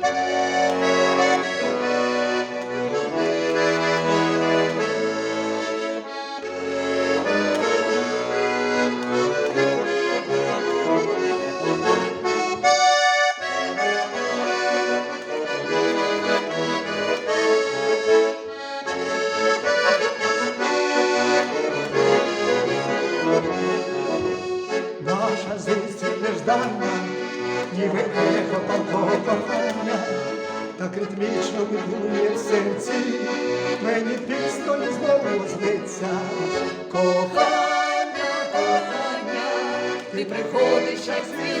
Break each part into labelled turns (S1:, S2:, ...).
S1: Música ніби ехо палкого кохання, так ритмічно вибує в серці, мені пісною знову зниться. Кохання, кохання,
S2: Ти приходиш, як світ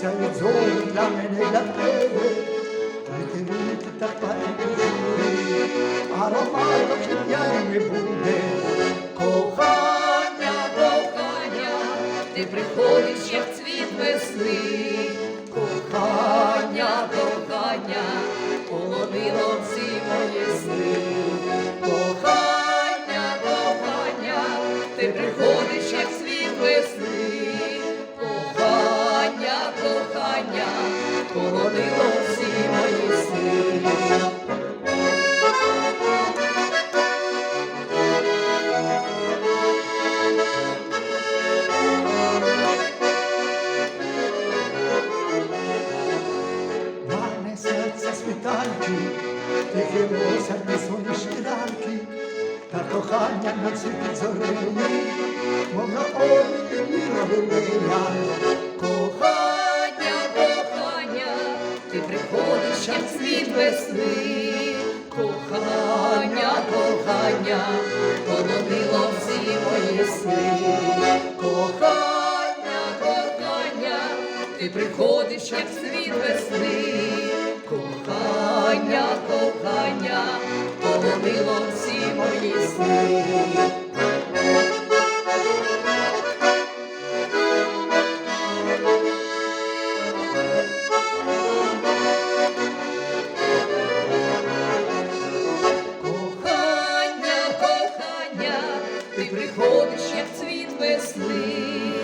S2: sei so lange in der Erde, weil die Welt der Teil ist. Aber mal, was
S1: ist ja in der осяд на сонячні ранки, та кохання на світі зорею, мов на обрії міла велея.
S2: Кохання, кохання, ти приходиш, як світ весни, кохання, кохання, полонило всі мої сни. Кохання, кохання, ти приходиш, як світ ти приходиш, як цвіт весни,